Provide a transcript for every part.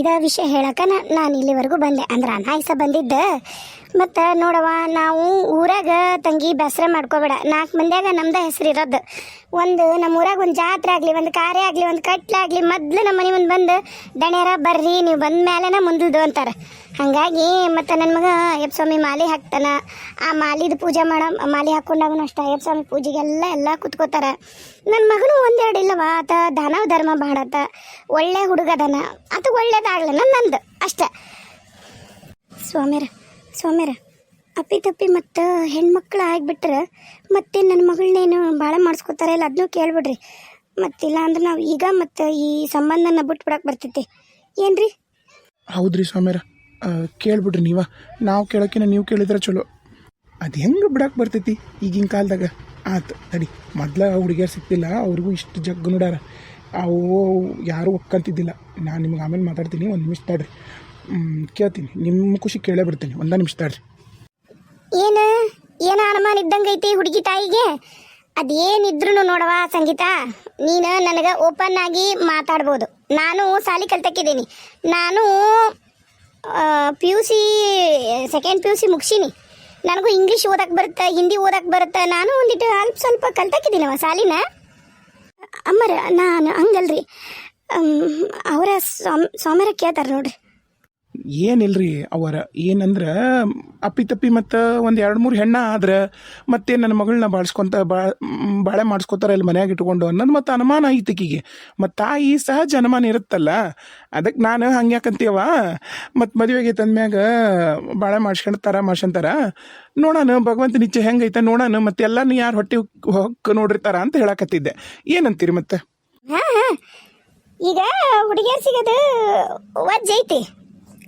ಇದ ವಿಷಯ ಹೇಳಕ ನಾನು ಇಲ್ಲಿವರೆಗೂ ಬಂದೆ. ಅಂದ್ರೆ ಅನಾಯಸ ಬಂದಿದ್ದೆ. ಮತ್ತು ನೋಡವ್ವ, ನಾವು ಊರಾಗ ತಂಗಿ ಬೇಸರ ಮಾಡ್ಕೋಬೇಡ. ನಾಲ್ಕು ಮಂದಿಯಾಗ ನಮ್ದ ಹೆಸರು ಇರೋದು. ಒಂದು ನಮ್ಮ ಊರಾಗ ಒಂದು ಜಾತ್ರೆ ಆಗಲಿ, ಒಂದು ಕಾರ್ಯ ಆಗಲಿ, ಒಂದು ಕಟ್ಲೆ ಆಗಲಿ, ಮೊದ್ಲು ನಮ್ಮ ಮನೆ ಮುಂದೆ ಬಂದು, ದಣ್ಯರ, ಬರ್ರಿ, ನೀವು ಬಂದ ಮೇಲೆನ ಮುಂದಿದ್ದು ಅಂತಾರೆ. ಹಾಗಾಗಿ ಮತ್ತು ನನ್ನ ಮಗ ಅಯ್ಯಪ್ಪ ಸ್ವಾಮಿ ಮಾಲೆ ಹಾಕ್ತಾನೆ. ಆ ಮಾಲಿದು ಪೂಜೆ ಮಾಡೋ ಮಾಲೆ ಹಾಕ್ಕೊಂಡಾಗನು ಅಷ್ಟ ಅಯ್ಯಪ್ಪ ಸ್ವಾಮಿ ಪೂಜೆಗೆಲ್ಲ ಎಲ್ಲ ಕುತ್ಕೋತಾರ. ನನ್ನ ಮಗನು ಒಂದೆರಡು ಇಲ್ಲವ ಆತ ದಾನವ ಧರ್ಮ ಮಾಡಾತ ಒಳ್ಳೆ ಹುಡುಗ ಅದಾನ. ಅದು ಒಳ್ಳೇದಾಗ್ಲ ನಂದು, ಅಷ್ಟೇ. ಸ್ವಾಮ್ಯರ. ಸ್ವಾಮ್ಯರ, ಅಪ್ಪಿ ತಪ್ಪಿ ಮತ್ತು ಹೆಣ್ಮಕ್ಳು ಆಗಿಬಿಟ್ರೆ ಮತ್ತೆ ನನ್ನ ಮಗಳನ್ನೇನು ಭಾಳ ಮಾಡಿಸ್ಕೊತಾರೆ ಇಲ್ಲ ಅದನ್ನೂ ಕೇಳ್ಬಿಡ್ರಿ. ಮತ್ತಿಲ್ಲ ಅಂದ್ರೆ ನಾವು ಈಗ ಮತ್ತು ಈ ಸಂಬಂಧನ ಬಿಟ್ಬಿಡಕ್ಕೆ ಬರ್ತೈತಿ. ಏನ್ರಿ? ಹೌದ್ರಿ ಸ್ವಾಮ್ಯಾರ. ಕೇಳ್ಬಿಡ್ರಿ ನೀವ. ನಾವು ಕೇಳೋಕಿನ ನೀವು ಕೇಳಿದ್ರೆ ಚಲೋ. ಅದು ಹೆಂಗೆ ಬಿಡಕ್ಕೆ ಬರ್ತೈತಿ ಈಗಿನ ಕಾಲದಾಗ? ಆತು, ತಡಿ. ಮೊದ್ಲ ಹುಡುಗಿಯರು ಸಿಕ್ತಿಲ್ಲ ಅವ್ರಿಗೂ ಇಷ್ಟು ಜಗ್ಗು ನೋಡ್ಯಾರ. ಅವು ಯಾರೂ ಒಕ್ಕಂತಿದ್ದಿಲ್ಲ ನಾನು ನಿಮ್ಗೆ ಆಮೇಲೆ ಮಾತಾಡ್ತೀನಿ, ಒಂದು ನಿಮಿಷ ತಡ್ರಿ. ಕೇಳ್ತೀನಿ. ನಿಮ್ಮ ಖುಷಿ ಕೇಳೇ ಬಿಡ್ತೀನಿ ಒಂದೇ ನಿಮಿಷ ತಡ್ರಿ. ಏನು? ಏನು ಅನುಮಾನ ಇದ್ದಂಗೆ ಐತಿ ಹುಡುಗಿ ತಾಯಿಗೆ? ಅದೇನಿದ್ರು ನೋಡವ ಸಂಗೀತ? ನೀನು ನನಗೆ ಓಪನ್ ಆಗಿ ಮಾತಾಡ್ಬೋದು. ನಾನು ಸಾಲಿ ಕಲ್ತಕ್ಕಿದ್ದೀನಿ. ನಾನು P U C second P U C ಮುಗಿಸೀನಿ. ನನಗೂ ಇಂಗ್ಲೀಷ್ ಓದಕ್ಕೆ ಬರುತ್ತೆ ಹಿಂದಿ ಓದಕ್ಕೆ ಬರುತ್ತೆ. ನಾನು ಒಂದಿಟ್ಟು ಅಲ್ಪ ಸ್ವಲ್ಪ ಕಲ್ತಕ್ಕಿದ್ದೀನವ ಸಾಲಿನ. ಅಮ್ಮರ, ನಾನು ಹಂಗಲ್ರಿ. ಅವರ ಸ್ವಾಮ್ ಸ್ವಾಮರ ಕೇಳ್ತಾರೆ ನೋಡ್ರಿ. ಏನಿಲ್ರಿ ಅವರ? ಏನಂದ್ರೆ, ಅಪ್ಪಿ ತಪ್ಪಿ ಮತ್ತು ಒಂದು ಎರಡು ಮೂರು ಹೆಣ್ಣ ಆದ್ರೆ ಮತ್ತೆ ನನ್ನ ಮಗಳನ್ನ ಬಾಳ್ಸ್ಕೊತ ಬಾ ಬಾಳೆ ಮಾಡಿಸ್ಕೊತಾರೆ ಇಲ್ಲಿ ಮನ್ಯಾಗ ಇಟ್ಕೊಂಡು ಅನ್ನೋದು ಮತ್ತು ಅನುಮಾನ ಐತಿಕಿಗೆ ಮತ್ತು ತಾಯಿ ಸಹಜ ಅನುಮಾನ ಇರುತ್ತಲ್ಲ? ಅದಕ್ಕೆ ನಾನು ಹಂಗ್ಯಾಕಂತೀವ ಮತ್ತು ಮದುವೆಗೆ ತಂದ್ಮ್ಯಾಗ ಬಾಳೆ ಮಾಡ್ಸ್ಕೊಂಡ್ತಾರ ಮಾಡ್ಸಂತಾರ ನೋಡೋಣ ಭಗವಂತ ನಿಚ್ಚೆ ಹೆಂಗೈತೆ ನೋಡೋಣ ಮತ್ತೆ ಎಲ್ಲಾನು ಯಾರು ಹೊಟ್ಟೆ ಹೊಕ್ಕ ನೋಡಿರ್ತಾರ ಅಂತ ಹೇಳಕತ್ತಿದ್ದೆ. ಏನಂತೀರಿ ಮತ್ತೆ. ಈಗ ಹುಡುಗಿಯರ್ ಸಿಗೋದು ಒಜ್ಜೈತಿ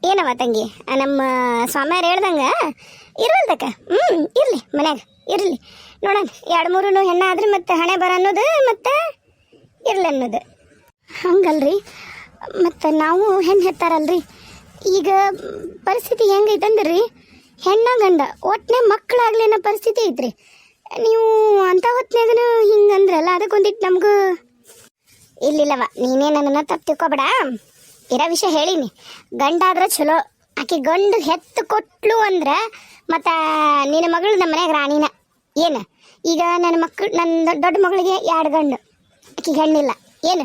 ಏನವ ತಂಗಿ? ನಮ್ಮ ಸ್ವಾಮಿಯವ್ರು ಹೇಳ್ದಂಗ ಇರಲ್ದಕ್ಕ ಹ್ಞೂ ಇರಲಿ, ಮನ್ಯಾಗ, ಇರಲಿ. ನೋಡೋಣ, ಎರಡು ಮೂರು ಹೆಣ್ಣ ಆದ್ರೆ ಮತ್ತೆ ಹಣೆ ಬರ ಅನ್ನೋದು ಮತ್ತೆ ಇರ್ಲಿ ಅನ್ನೋದು. ಹಂಗಲ್ರಿ, ಮತ್ತು ನಾವು ಹೆಣ್ಣು ಹೆತ್ತಾರಲ್ರಿ. ಈಗ ಪರಿಸ್ಥಿತಿ ಹೆಂಗೈತಂದ್ರಿ ಹೆಣ್ಣ ಗಂಡ ಒಟ್ಟನೆ ಮಕ್ಕಳಾಗ್ಲಿ ಅನ್ನೋ ಪರಿಸ್ಥಿತಿ ಐತ್ರಿ. ನೀವು ಅಂಥ ಹೊತ್ನ್ಯಾಗನು ಹಿಂಗಂದ್ರಲ್ಲ ಅದಕ್ಕೊಂದಿಟ್ಟು ನಮಗೂ ಇಲ್ಲಿಲ್ಲವ. ನೀನೇ ನನ್ನನ್ನು ತಪ್ಪು ತಿಳ್ಕೊಬೇಡ ಇರೋ ವಿಷಯ ಹೇಳೀನಿ. ಗಂಡ ಆದ್ರೆ ಚಲೋ. ಆಕೆ ಗಂಡು ಹೆತ್ತು ಕೊಟ್ಲು ಅಂದ್ರೆ ಮತ್ತು ನಿನ್ನ ಮಗಳು ನಮ್ಮ ಮನೆಯಾಗ ರಾಣಿನ. ಏನು? ಈಗ ನನ್ನ ಮಕ್ಕಳು ನನ್ನ ದೊಡ್ಡ ಮಗಳಿಗೆ ಎರಡು ಗಂಡು. ಆಕೆಗೆ ಹೆಣ್ಣಿಲ್ಲ. ಏನು?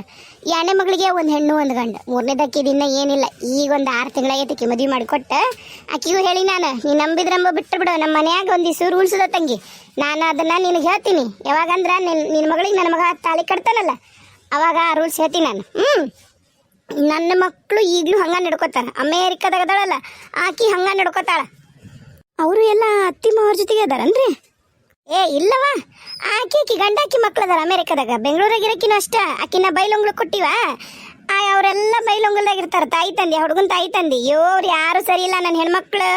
ಎರಡನೇ ಮಗಳಿಗೆ ಒಂದು ಹೆಣ್ಣು, ಒಂದು ಗಂಡು. ಮೂರನೇದಕ್ಕೆ ದಿನ ಏನಿಲ್ಲ. ಈಗ ಒಂದು ಆರು ತಿಂಗಳಾಗೈತೆ ಆಕೆ ಮದುವೆ ಮಾಡಿಕೊಟ್ಟು. ಆಕೆಗೂ ಹೇಳಿ ನಾನು, ನೀನು ನಂಬಿದ್ರಂಬ ಬಿಟ್ಟು ಬಿಡು. ನಮ್ಮ ಮನೆಯಾಗ ಒಂದು ದಿವಸ ರೂಲ್ಸ್ ಅದ ತಂಗಿ. ನಾನು ಅದನ್ನು ನಿನಗೆ ಹೇಳ್ತೀನಿ. ಯಾವಾಗಂದ್ರೆ ನಿನ್ನ ನಿನ್ನ ಮಗಳಿಗೆ ನನ್ನ ಮಗ ತಾಳಿ ಕಟ್ತಾನಲ್ಲ. ಅವಾಗ ಆ ರೂಲ್ಸ್ ಹೇಳ್ತೀನಿ ನಾನು. ಹ್ಞೂ ನನ್ನ ಮಕ್ಕಳು ಈಗಲೂ ಹಂಗ ನಡ್ಕೋತಾರ. ಅಮೇರಿಕಾದಾಗ ಅದಾಳಲ್ಲ ಆಕಿ ಹಂಗ ನಡ್ಕೋತಾಳ. ಅವರು ಎಲ್ಲ ಅತ್ತಿ ಮಾವ್ರ ಜೊತೆಗೆ ಅದಾರನ್ರಿ? ಏ ಇಲ್ಲವ ಆಕಿ ಆಕಿ ಗಂಡ, ಆಕಿ ಮಕ್ಳು ಅದಾರ ಅಮೇರಿಕಾದಾಗ ಬೆಂಗಳೂರಾಗಿರಕಿನ ಅಷ್ಟ. ಆಕಿನ ಬೈಲೊಂಗ್ಳು ಕೊಟ್ಟಿವ. ಆ ಅವರೆಲ್ಲ ಬೈಲೊಂಗಲ್ದಾಗ ಇರ್ತಾರೆ. ತಾಯಿ ತಂದೆ, ಹುಡುಗನ ತಾಯಿ ತಂದೆ. ಇವ್ರು ಯಾರು ಸರಿ ಇಲ್ಲ. ನನ್ನ ಹೆಣ್ಮಕ್ಳು.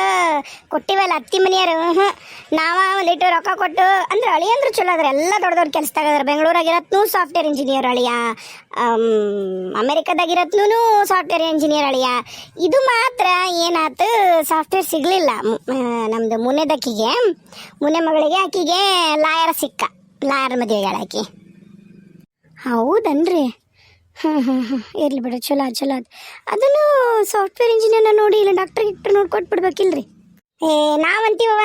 ಕೊಟ್ಟಿವಲ್ಲ ಅತ್ತಿ ಮನೆಯವರು ಹ್ಞೂ ನಾವ ಒಂದಿಟ್ಟು ರೊಕ್ಕ ಕೊಟ್ಟು, ಅಂದ್ರೆ ಅಳಿ ಅಂದ್ರೆ ಚಲೋ ಅದ್ರ ಎಲ್ಲ ದೊಡ್ಡ ದೊಡ್ಡ ಕೆಲಸದಾಗ ಅದಾರ ಬೆಂಗಳೂರಾಗ ಇರತ್ನು ಸಾಫ್ಟ್ವೇರ್ ಇಂಜಿನಿಯರ್ ಅಳಿಯ. ಅಮೇರಿಕಾದಾಗ ಇರತ್ನು ಸಾಫ್ಟ್ವೇರ್ ಇಂಜಿನಿಯರ್ ಅಳಿಯ. ಇದು ಮಾತ್ರ ಏನಾತು ಸಾಫ್ಟ್ವೇರ್ ಸಿಗಲಿಲ್ಲ. ನಮ್ದು ಮುನೆದಕ್ಕಿಗೆ, ಮುನೆ ಮಗಳಿಗೆ ಆಕಿಗೆ ಲಾಯರ್ ಸಿಕ್ಕ. ಲಾಯರ್ ಮದುವೆಗಳಾಕಿ. ಹೌದನ್ರಿ. ಹಾಂ ಹಾಂ ಹಾಂ ಇರಲಿ ಬಿಡು, ಚಲೋ ಅದು ಚಲೋ ಅದು ಅದನ್ನು ಸಾಫ್ಟ್ವೇರ್ ಇಂಜಿನಿಯರ್ನ ನೋಡಿ ಇಲ್ಲ ಡಾಕ್ಟರ್ ಗಿಕ್ಟರ್ ನೋಡಿ ಕೊಟ್ಬಿಡ್ಬೇಕಿಲ್ರಿ. ಏ ನಾವಂತೀವವ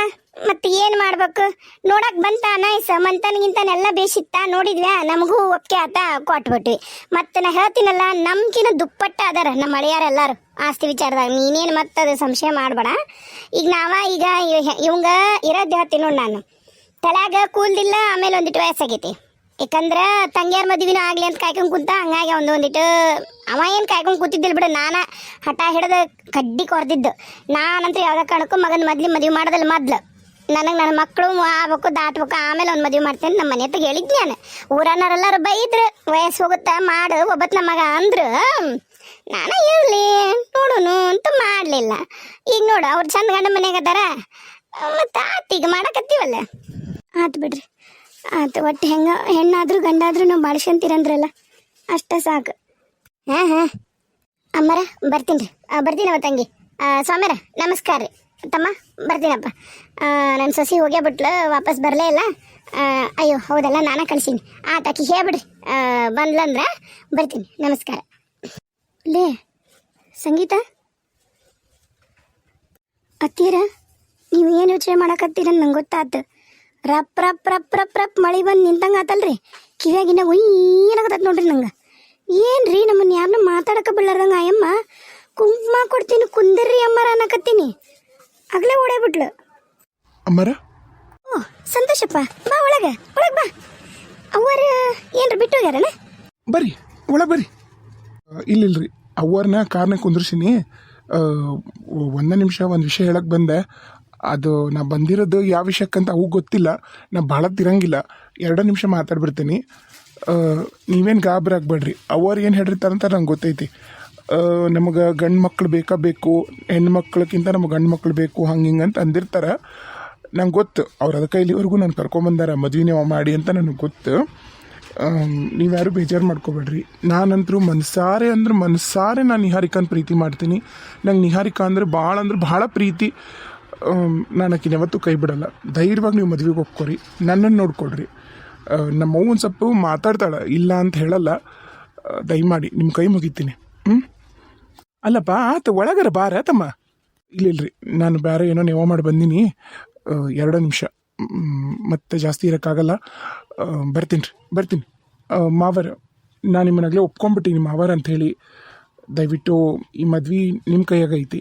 ಮತ್ತೆ ಏನು ಮಾಡ್ಬೇಕು? ನೋಡಕ್ ಬಂತ ನೈಸ್ ಮಂತನ್ಗಿಂತನೆಲ್ಲ ಬೇಸಿತ್ತ ನೋಡಿದ್ವ್ಯಾ, ನಮಗೂ ಒಪ್ಪಿಗೆ ಆತ, ಕೊಟ್ಬಿಟ್ವಿ. ಮತ್ತೆ ನಾ ಹೇಳ್ತೀನಲ್ಲ ನಮ್ಕಿನ ದುಪ್ಪಟ್ಟ ಅದಾರ, ನಮ್ಮ ಅಳಿಯಾರೆಲ್ಲಾರು ಆಸ್ತಿ ವಿಚಾರದಾಗ, ನೀನೇನು ಮತ್ತೆ ಅದು ಸಂಶಯ ಮಾಡಬೇಡ. ಈಗ ನಾವ, ಈಗ ಇವಂಗ ಇರೋದು ಹೇಳ್ತೀನಿ ನೋಡಿ ನಾನು. ತಲೆಯಾಗ ಕೂಲ್ದಿಲ್ಲ, ಆಮೇಲೆ ಒಂದಿಟ್ಟು ವಯಸ್ಸಾಗೈತಿ. ಯಾಕಂದ್ರ ತಂಗಿಯರ್ ಮದ್ವಿನ ಆಗ್ಲಿ ಅಂತ ಕಾಯ್ಕೊಂಡ್ ಕುಂತ ಹಂಗಾಗಿ ಒಂದೊಂದಿಟ್ಟು ಅವ ಏನು ಕಾಯ್ಕೊಂಡು ಕೂತಿದ್ದಿಲ್ಲ ಬಿಡು, ನಾನ ಹಠ ಹಿಡಿದು ಕಡ್ಡಿ ಕೊರ್ದಿದ್ದು. ನಾನಂತೂ ಯಾವ್ದೇ ಕಾರಣಕ್ಕೂ ಮಗನ ಮದ್ಲಿ ಮದುವೆ ಮಾಡೋದಲ್ಲ ಮೊದ್ಲು. ನನಗೆ ನನ್ನ ಮಕ್ಕಳು ಆಗ್ಬೇಕು, ದಾಟ್ಬೇಕು, ಆಮೇಲೆ ಒಂದು ಮದುವೆ ಮಾಡ್ತೇನೆ ನಮ್ಮ ಮನೆ ಹತ್ರ ಹೇಳಿದ್ನಿ ನಾನು. ಊರನ್ನರೆಲ್ಲರೂ ಬೈದ್ರು, ವಯಸ್ಸು ಹೋಗುತ್ತಾ ಮಾಡು ಒಬ್ಬತ್ ನಮ್ಮ ಮಗ ಅಂದ್ರು. ನಾನು ಇರಲಿ, ನೋಡುನು ಅಂತ ಮಾಡಲಿಲ್ಲ. ಈಗ ನೋಡು, ಅವ್ರು ಚಂದ ಗಂಡ ಮನೆಗೆ ಅದಾರ. ಮತ್ತು ಆತೀಗ ಮಾಡಕತ್ತೀವಲ್ಲ? ಆತು ಬಿಡ್ರಿ. ಆತು ಒಟ್ಟು ಹೆಂಗ ಹೆಣ್ಣಾದ್ರೂ ಗಂಡಾದರೂ ನಾವು ಬಾಳ್ಸ್ಕೊಂತೀರಂದ್ರಲ್ಲ ಅಷ್ಟ ಸಾಕು. ಹಾಂ ಹಾಂ. ಅಮ್ಮರ ಬರ್ತೀನಿ ರೀ. ಬರ್ತೀನವ ತಂಗಿ. ಸ್ವಾಮ್ಯರ ನಮಸ್ಕಾರ ರೀ. ತಮ್ಮ ಬರ್ತೀನಪ್ಪ. ನನ್ನ ಸೊಸಿ ಹೋಗೇ ಬಿಟ್ಲು ವಾಪಸ್ ಬರಲೇ ಇಲ್ಲ. ಅಯ್ಯೋ ಹೌದಲ್ಲ ನಾನೇ ಕಳಿಸೀನಿ. ಆತ ಆಕಿ ಹೇಳ್ಬಿಡ್ರಿ. ಬಂದ್ಲಂದ್ರೆ ಬರ್ತೀನಿ. ನಮಸ್ಕಾರ. ಲೇ ಸಂಗೀತ? ಅತ್ತೀರ ನೀವು ಏನು ಯೋಚನೆ ಮಾಡಕತ್ತೀರ ನಂಗೆ ಗೊತ್ತಾತು. ರಪ್ ರಪ್ ರಪ್ ರಪ್ ರಪ್ ಮಳೆ ಬಂದು ನಿಂತಂಗೆ ಆತಲ್ರಿ. ಕಿವ್ಯಾಗಿನ ಏನಾಗತ್ತ ನೋಡ್ರಿ ನಂಗೆ. ಏನ್ರಿ ನಮ್ಮನ್ನ ಯಾರನ್ನ ಮಾತಾಡಕ ಬಿಡ್ಲಾರ್ದಂಗ ಅಯ್ಯಮ್ಮ ಕುಂಕುಮ ಕೊಡ್ತೀನಿ ಕುಂದರ್ರಿ ಅಮ್ಮರ ಅನ್ನಕತ್ತೀನಿ. ಆಗ್ಲೇ ಓಡೇಬಿಟ್ಲು ಅಮ್ಮರ? ಓ ಸಂತೋಷಪ್ಪ. ಬಾ ಒಳಗ ಒಳಗೆ ಬಾ. ಅವ್ವಾರ ಏನ್ರ ಬಿಟ್ಟು ಹೋಗ್ಯಾರನ? ಬರ್ರಿ ಒಳಗ ಬರ್ರಿ. ಇಲ್ಲಿಲ್ರಿ. ಅವ್ರನ್ನ ಕಾರ್ನ ಕುಂದ್ರಿಸಿನಿ. ಒಂದೇ ನಿಮಿಷ ಒಂದು ವಿಷಯ ಹೇಳಕ್ ಬಂದೆ. ಅದು ನಾ ಬಂದಿರೋದು ಯಾವ ವಿಷಯಕ್ಕಂತ ಅವು ಗೊತ್ತಿಲ್ಲ. ನಾ ಭಾಳ ತಿರಂಗಿಲ್ಲ. ಎರಡು ನಿಮಿಷ ಮಾತಾಡ್ಬಿಡ್ತೀನಿ. ನೀವೇನು ಗಾಬರಿ ಆಗ್ಬೇಡ್ರಿ. ಅವ್ರು ಏನು ಹೇಳಿರ್ತಾರಂತ ನಂಗೆ ಗೊತ್ತೈತಿ. ನಮಗೆ ಗಂಡು ಮಕ್ಳು ಬೇಕಾ ಬೇಕು ಹೆಣ್ಮಕ್ಳಕ್ಕಿಂತ ನಮಗೆ ಗಂಡು ಮಕ್ಳು ಬೇಕು, ಹಂಗೆ ಹಿಂಗೆ ಅಂತ ಅಂದಿರ್ತಾರೆ. ನಂಗೆ ಗೊತ್ತು. ಅವ್ರು ಅದಕ್ಕೆ ಇಲ್ಲಿವರೆಗೂ ನಾನು ಕರ್ಕೊಂಬಂದಾರ ಮದುವೆ ನೀವು ಮಾಡಿ ಅಂತ ನನಗೆ ಗೊತ್ತು. ನೀವ್ಯಾರು ಬೇಜಾರು ಮಾಡ್ಕೋಬೇಡ್ರಿ. ನಾನಂತರೂ ಮನ್ಸಾರೆ ಅಂದ್ರೆ ಮನ್ಸಾರೆ ನಾನು ನಿಹಾರಿಕಾನ ಪ್ರೀತಿ ಮಾಡ್ತೀನಿ. ನಂಗೆ ನಿಹಾರಿಕಾ ಅಂದ್ರೆ ಭಾಳ ಅಂದ್ರೆ ಭಾಳ ಪ್ರೀತಿ. ನಾನು ಯಾವತ್ತೂ ಕೈ ಬಿಡಲ್ಲ. ಧೈರ್ಯವಾಗಿ ನೀವು ಮದುವೆಗೆ ಒಪ್ಕೊರಿ ನನ್ನನ್ನು ನೋಡ್ಕೊಳ್ರಿ. ನಮ್ಮ ಅವ್ವ ಒಂದು ಸ್ವಲ್ಪ ಮಾತಾಡ್ತಾಳೆ. ಇಲ್ಲ ಅಂತ ಹೇಳಲ್ಲ. ದಯಮಾಡಿ ನಿಮ್ಮ ಕೈ ಮುಗಿತೀನಿ. ಹ್ಞೂ ಅಲ್ಲಪ್ಪ, ಆತ ಒಳಗರ ಬಾರ ತಮ್ಮ. ಇಲ್ಲ, ಇಲ್ರಿ. ನಾನು ಬೇರೆ ಏನೋ ನೆವ ಮಾಡಿ ಬಂದೀನಿ. ಎರಡು ನಿಮಿಷ. ಮತ್ತೆ ಜಾಸ್ತಿ ಇರೋಕ್ಕಾಗಲ್ಲ. ಬರ್ತೀನಿ ರೀ. ಬರ್ತೀನಿ. ಮಾವರ, ನಾನು ನಿಮ್ಮನ್ನಾಗಲೇ ಒಪ್ಕೊಂಡ್ಬಿಟ್ಟಿನಿ ಮಾವರ ಅಂಥೇಳಿ ದಯವಿಟ್ಟು ಈ ಮದ್ವೆ ನಿಮ್ಮ ಕೈಯಾಗೈತಿ ಐತಿ.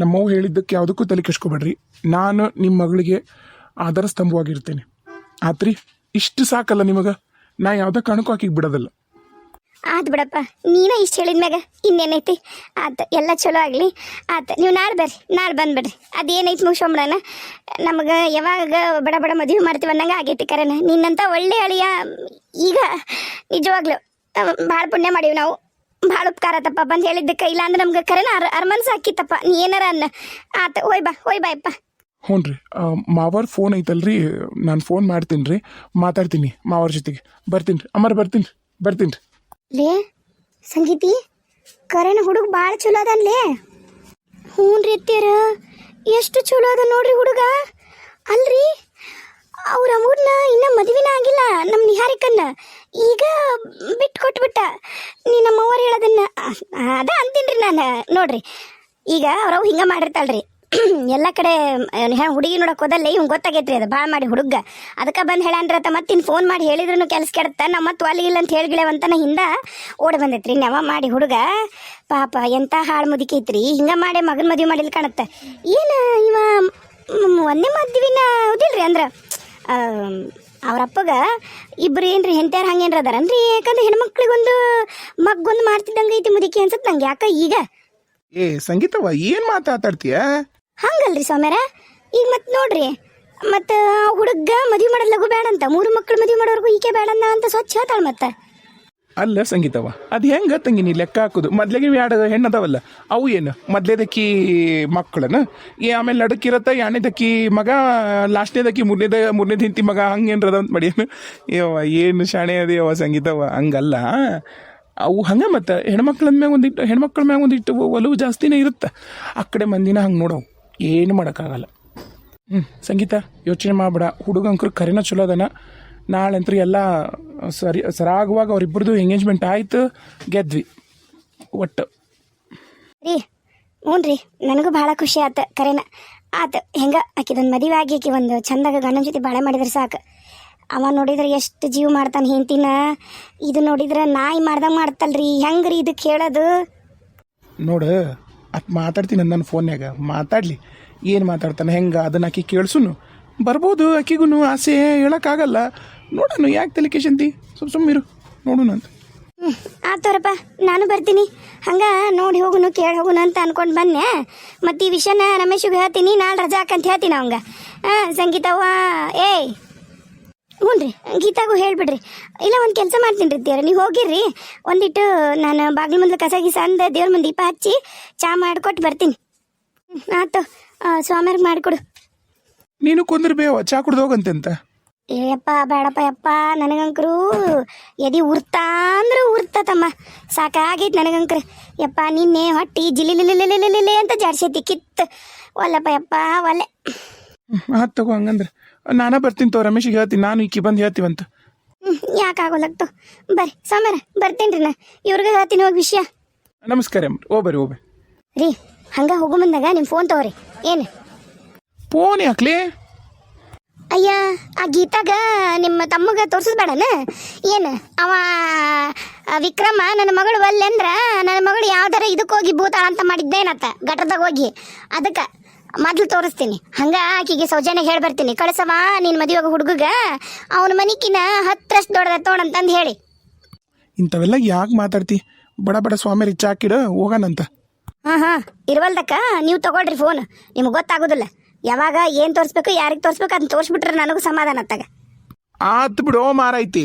ನಮ್ಮವ್ವ ಹೇಳಿದ್ದಕ್ಕೆ ಯಾವುದಕ್ಕೂ ತಲೆ ನಾನು ನಿಮ್ಮ ಮಗಳಿಗೆ ಆಧಾರ ಸ್ತಂಭವಾಗಿರ್ತೇನೆ. ಆತ್ರಿ, ಇಷ್ಟು ಸಾಕಲ್ಲ ನಿಮಗೆ? ನಾ ಯಾವುದೇ ಕಾರಣಕ್ಕೂ ಹಾಕಿ ಬಿಡೋದಲ್ಲ. ಆತ್ ಬಿಡಪ್ಪ, ನೀನ ಇಷ್ಟು ಹೇಳಿದ್ಮ್ಯಾಗ ಇನ್ನೇನೈತಿ? ಆತ ಎಲ್ಲ ಚಲೋ ಆಗಲಿ. ಆತ ನೀವು ನಾಳೆ ಬರ್ರಿ, ನಾಳೆ ಬಂದ್ಬಿಡ್ರಿ. ಅದೇನೈತಿ ಮುಗಿಸ್ಕೊಂಬಿಡಣ ನಮಗೆ ಯಾವಾಗ ಬಡ ಬಡ ಮದುವೆ ಮಾಡ್ತೀವಿ ಅನ್ನಂಗೆ ಆಗೈತಿ ಕರೆನ. ನಿನ್ನಂತ ಒಳ್ಳೆ ಅಳಿಯ ಈಗ ನಿಜವಾಗ್ಲು ಭಾಳ ಪುಣ್ಯ ಮಾಡೀವಿ ನಾವು. ಭಾಳ ಉಪಕಾರ ತಪ್ಪ ಬಂದು ಹೇಳಿದ್ದಕ್ಕೆ. ಇಲ್ಲ ಅಂದ್ರೆ ನಮ್ಗೆ ಕರೆನ ಅರ್ ಸಾಕಿತ್ತಪ್ಪ ಹಾಕಿತ್ತಪ್ಪ. ನೀ ಏನಾರ ಅನ್ನ. ಆತ ಹೋಯ್ ಬಾ ಹೋಯ್ ಬಾಯಪ್ಪ. ಹ್ಞೂ ರೀ. ಮಾವರ್ ಫೋನ್ ಐತಲ್ರಿ. ನಾನು ಫೋನ್ ಮಾಡ್ತೀನಿ ರೀ. ಮಾತಾಡ್ತೀನಿ ಮಾವರ್ ಜೊತೆಗೆ. ಬರ್ತೀನಿ ರೀ. ಅಮ್ಮರ ಬರ್ತೀನಿ ರೀ. ಬರ್ತೀನಿ ರೀ. ಲೇ ಸಂಗೀತಿ ಕರೆನ ಹುಡುಗ ಭಾಳ ಚಲೋ ಅದನ್ಲೇ ಹ್ಞೂ ರೀ ಅತ್ತೀರ ಎಷ್ಟು ಚಲೋ ಅದ ನೋಡ್ರಿ ಹುಡುಗ. ಅಲ್ರಿ. ಅವ್ರ ಅಮ್ಮೂರ್ನ ಇನ್ನ ಮದುವೆನ ಆಗಿಲ್ಲ ನಮ್ಮ ನಿಹಾರಿಕನ್ನ. ಈಗ ಬಿಟ್ಟು ಕೊಟ್ಬಿಟ್ಟ ನೀ ನಮ್ಮವ್ವರು ಹೇಳೋದನ್ನ ಅದ ಅಂತೀನ್ರಿ ನಾನು. ನೋಡ್ರಿ, ಈಗ ಅವ್ರವ್ ಹಿಂಗ ಮಾಡಿರ್ತಾಳ್ರಿ. ಎಲ್ಲ ಕಡೆ ಹುಡುಗಿ ನೋಡಕ್ ಹೋದಲ್ಲ ಇವ್ ಗೊತ್ತಾಗೈತ್ರಿ ಅದು ಭಾಳ ಮಾಡಿ ಹುಡುಗ. ಅದಕ್ಕೆ ಬಂದು ಹೇಳನ್ರತ ಮತ್ತಿನ್ ಫೋನ್ ಮಾಡಿ ಹೇಳಿದ್ರು ಕೆಲಸ ಕೆಡತ್ತ, ನಮ್ಮ ಮತ್ತೆ ಒಲಿ ಇಲ್ಲ ಅಂತ ಹೇಳ್ಗಿಳವಂತ ನಾ ಹಿಂದೆ ಓಡಿ ಬಂದೈತ್ರಿ. ನವ ಮಾಡಿ ಹುಡುಗ, ಪಾಪ ಎಂತ ಹಾಳು ಮುದುಕೈತ್ರಿ. ಹಿಂಗ ಮಾಡಿ ಮಗನ ಮದುವೆ ಮಾಡಿಲ್ ಕಾಣತ್ತ. ಏನು ಇವ ಒಂದೇ ಮದ್ವಿನ ಹೌದಿಲ್ರಿ ಅಂದ್ರ? ಅವ್ರ ಅಪ್ಪಗ ಇಬ್ರು ಏನ್ರಿ ಹೆಂಡ್ತಿಯಾರ ಹಂಗೇನ್ರ ಅದಾರನ್ರಿ ಯಾಕಂದ್ರೆ ಹೆಣ್ಮಕ್ಳಿಗೊಂದು ಮಗ್ಗೊಂದು ಮಾಡ್ತಿದ್ದಂಗೆ ಐತಿ ಮುದುಕಿ ಅನ್ಸತ್ ನಂಗೆ. ಯಾಕ ಈಗ? ಏ ಸಂಗೀತವ ಏನು ಮಾತಾಡ್ತೀಯ? ಹಂಗಲ್ರಿ ಸ್ವಾಮ್ಯಾರ ಈಗ ಮತ್ ನೋಡ್ರಿ ಮತ್ತು ಹುಡುಗ ಮದ್ವಿ ಮಾಡೋದ್ ಲಘು ಬೇಡ ಅಂತ ಮೂರು ಮಕ್ಕಳು ಮದ್ವಿ ಮಾಡೋರ್ಗು ಈಕೆ ಬೇಡ ಅಂತ ಸ್ವಚ್ಛ ಹೇಳ್ತಾಳ ಮತ್ತೆ. ಅಲ್ಲ ಸಂಗೀತವ. ಅದು ಹೆಂಗ ತಂಗಿ ಲೆಕ್ಕ ಹಾಕುದು? ಮೊದ್ಲಿಗೆ ಎರಡು ಹೆಣ್ಣದವಲ್ಲ. ಅವು ಏನು? ಮೊದ್ಲೇದಕ್ಕಿ ಮಕ್ಕಳನ? ಏ ಆಮೇಲೆ ನಡಕ್ಕಿರತ್ತ ಎರಡನೇದಕ್ಕಿ ಮಗ ಲಾಸ್ಟ್ನೇದಕ್ಕಿ ಮೂರನೇದ ಮೂರನೇದ ಹಿಂತಿ ಮಗ, ಹಂಗೇನ್ರದ ಅಂತ ಮಾಡಿ. ಯವ್ವ, ಏನು ಶಾಣೆ ಅದೇವ ಸಂಗೀತವ? ಹಂಗಲ್ಲ. ಅವು ಹಂಗೆ ಮತ್ತೆ ಹೆಣ್ಮಕ್ಳ ಮ್ಯಾಗ ಒಂದಿಟ್ಟು ಹೆಣ್ಮಕ್ಳ ಮ್ಯಾಗ ಒಂದಿಟ್ಟು ಒಲವು ಜಾಸ್ತಿನೇ ಇರುತ್ತೆ. ಆ ಕಡೆ ಮಂದಿನ ಹಂಗೆ ನೋಡವು. ಏನು ಮಾಡೋಕ್ಕಾಗಲ್ಲ. ಹ್ಞೂ ಸಂಗೀತ ಯೋಚನೆ ಮಾಡಬೇಡ. ಹುಡುಗಂಕರು ಕರೆನ ಚಲೋ ನಾಳೆ ಅಂತ ಎಲ್ಲ ಸರಿ ಸರಾಗುವಾಗ ಅವರಿಬ್ಬರದು ಎಂಗೇಜ್ಮೆಂಟ್ ಆಯ್ತು ಗೆದ್ವಿ. ಒಟ್ಟು. ರೀ ಹ್ಞೂ ರೀ ನನಗೂ ಭಾಳ ಖುಷಿ ಆತ ಕರೆನ. ಆತ ಹೆಂಗ ಆಕಿದೊಂದು ಮದುವೆ ಆಗಿ ಆಕಿ ಒಂದು ಚಂದಾಗ ಗಂಡನ ಜೊತೆ ಬಾಳೆ ಮಾಡಿದ್ರೆ ಸಾಕು. ಅವ ನೋಡಿದ್ರೆ ಎಷ್ಟು ಜೀವ ಮಾಡ್ತಾನೆ ಹೆಂಡ್ತಿನ. ಇದು ನೋಡಿದ್ರೆ ನಾಯಿ ಮಾಡ್ದಂಗೆ ಮಾಡ್ತಲ್ರಿ. ಹೆಂಗ್ರಿ ಇದು ಕೇಳೋದು? ನೋಡು ಅಟ್ ಮಾತಾಡ್ತೀನಿ ನನ್ನ ಫೋನ್ಯಾಗ ಮಾತಾಡಲಿ. ಏನು ಮಾತಾಡ್ತಾನೆ? ಹೆಂಗೆ? ಅದನ್ನ ಆಕಿ ಕೇಳಿಸುನು. ಬರ್ಬೋದು ಆಕಿಗೂ ಆಸೆ ಹೇಳೋಕ್ಕಾಗಲ್ಲ. ನೋಡೋಣ, ಯಾಕೆ ತಲೆ ಕೇಶಂತಿ? ಸ್ವಲ್ಪ ಸುಮ್ಮಿರು ನೋಡೋಣ ಅಂತ. ಹ್ಞೂ ನಾನು ಬರ್ತೀನಿ. ಹಂಗ ನೋಡಿ ಹೋಗುನು, ಕೇಳಿ ಹೋಗುನು ಅಂತ ಅನ್ಕೊಂಡು ಬನ್ನೆ ಮತ್ತು ಈ ವಿಷಯನ ರಮೇಶಿಗೆ ಹೇಳ್ತೀನಿ, ನಾಳೆ ರಜಾ ಹಾಕಂತ ಹೇಳ್ತೀನಿ ಅವಂಗ. ಹಾಂ ಸಂಗೀತವ್ವ, ಏಯ್! ಹ್ಞೂ ರೀ ಗೀತಾಗೂ ಹೇಳ್ಬಿಡ್ರಿ. ಇಲ್ಲ, ಒಂದು ಕೆಲಸ ಮಾಡ್ತೀನಿ ರೀ ದೇವ್ರ, ನೀವು ಹೋಗಿರ್ರಿ. ಒಂದಿಟ್ಟು ನಾನು ಬಾಗಿಲು ಮುಂದೆ ಕಸ ಗೀಸ ಅಂದ ದೇವ್ರ ಮುಂದೆ ದೀಪ ಹಚ್ಚಿ ಚಾ ಮಾಡಿಕೊಟ್ಟು ಬರ್ತೀನಿ. ಆಯ್ತು. ಸ್ವಾಮಿಯರ್ಗೆ ಮಾಡಿಕೊಡು. ನೀನು ಕುಂದ್ರಬೇವ ಚಾ ಕುಡ್ದು ಹೋಗಂತೆ ಅಂತ. ಏಯಪ್ಪ ಬೇಡಪ್ಪ ಯಪ್ಪ ನನಗಂಕರು ಎದಿ ಉರ್ತಾ ಅಂದ್ರೆ ಉರ್ತತಮ್ಮ. ಸಾಕಾಗೈತೆ ನನಗಂಕ್ರ. ಯಪ್ಪ ನಿನ್ನೆ ಹೊಟ್ಟಿ ಜಿಲಿಲಿಲಿಲಿಲಿಲಿಲಿ ಅಂತ ಜಾಡ್ಸೈತಿ ಕಿತ್ತು. ಒಲ್ಲಪ್ಪ ಯಪ್ಪ ಒಲ್ಲೆ. ಆತ್ ತಗೋ ಹಂಗಂದ್ರೆ. ನಾನೇ ಬರ್ತೀನಿ ತೋ ರಮೇಶಿಗೆ ಹೇಳ್ತೀನಿ ನಾನು ಈಕಿ ಬಂದು ಹೇಳ್ತೀವಂತ. ಯಾಕಾಗೋಲಕ್ತು ಬರ್ರಿ ಸೋಮ್ಯಾರ ಬರ್ತೀನಿ ರೀ ನಾ. ಇವ್ರಿಗೆ ಹೇಳ್ತೀನಿ ಹೋಗಿ ವಿಷಯ. ನಮಸ್ಕಾರ ಅಮ್ಮ. ಓ ಬರ್ರಿ ಓ ಬರ್ರಿ. ರೀ ಹಂಗ ಹೋಗು ಬಂದಾಗ ನಿಮ್ಮ ಫೋನ್ ತಗೋರಿ. ಏನು? ಫೋನ್ ಯಾಕ್ಲಿ? ಅಯ್ಯ ಆ ಗೀತಾಗ ನಿಮ್ಮ ತಮ್ಮಗ ತೋರಿಸಬೇಡನ ಏನು ಅವ ವಿಕ್ರಮ ನನ್ನ ಮಗಳು ಒಲ್ಲೆ ಅಂದ್ರ ನನ್ನ ಮಗಳು ಯಾವ್ದಾರ ಇದಕ್ಕೆ ಹೋಗಿ ಭೂತಾಳ ಅಂತ ಮಾಡಿದ್ದೇನತ್ತ ಘಟದಾಗ ಹೋಗಿ. ಅದಕ್ಕೆ ಮೊದ್ಲು ತೋರಿಸ್ತೀನಿ. ಹಂಗ ಆಕಿಗೆ ಸೌಜನ್ಯ ಹೇಳಿ ಬರ್ತೀನಿ. ಕಳ್ಸವ ನಿನ್ನ ಮದುವೆಗ ಹುಡುಗಗ ಅವನ ಮನಿಕಿನ ಹತ್ತರಷ್ಟು ದೊಡ್ಡದ ತೋಣಂತಂದು ಹೇಳಿ. ಇಂಥವೆಲ್ಲ ಯಾಕೆ ಮಾತಾಡ್ತಿ? ಬಡ ಬಡ ಸ್ವಾಮಿ ಚಾಕಿಡ ಹೋಗೋಣಂತ ಹಾಂ ಹಾಂ ಇರುವಲ್ದಕ್ಕ ನೀವು ತಗೊಳ್ರಿ ಫೋನ್. ನಿಮ್ಗೆ ಗೊತ್ತಾಗೋದಿಲ್ಲ. ಯಾವಾಗ ಏನು ತೋರಿಸ್ಬೇಕು ಯಾರಿಗೆ ತೋರಿಸ್ಬೇಕು ಅದನ್ನ ತೋರಿಸ್ಬಿಟ್ರೆ ನನಗೂ ಸಮಾಧಾನ ಅತ್ತಾಗ. ಆತ್ ಬಿಡೋ ಮಾರೈತಿ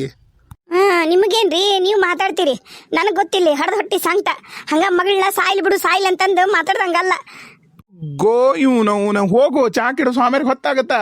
ಹಾಂ ನಿಮಗೇನ್ರಿ? ನೀವು ಮಾತಾಡ್ತೀರಿ. ನನಗೆ ಗೊತ್ತಿಲ್ಲ ಹಡ್ದ ಹೊಟ್ಟಿ ಸಂಕಟ ಹಂಗ ಮಗಳನ್ನ ಸಾಯ್ಲಿ ಬಿಡು ಸಾಯ್ಲಿ ಅಂತಂದು ಮಾತಾಡ್ದಂಗಲ್ಲ. ಗೋ ಇವ್ನ ಹೋಗು ಚಾಕಿಡು ಸ್ವಾಮಿಯರ್ಗೆ ಹೊತ್ತಾಗತ್ತ?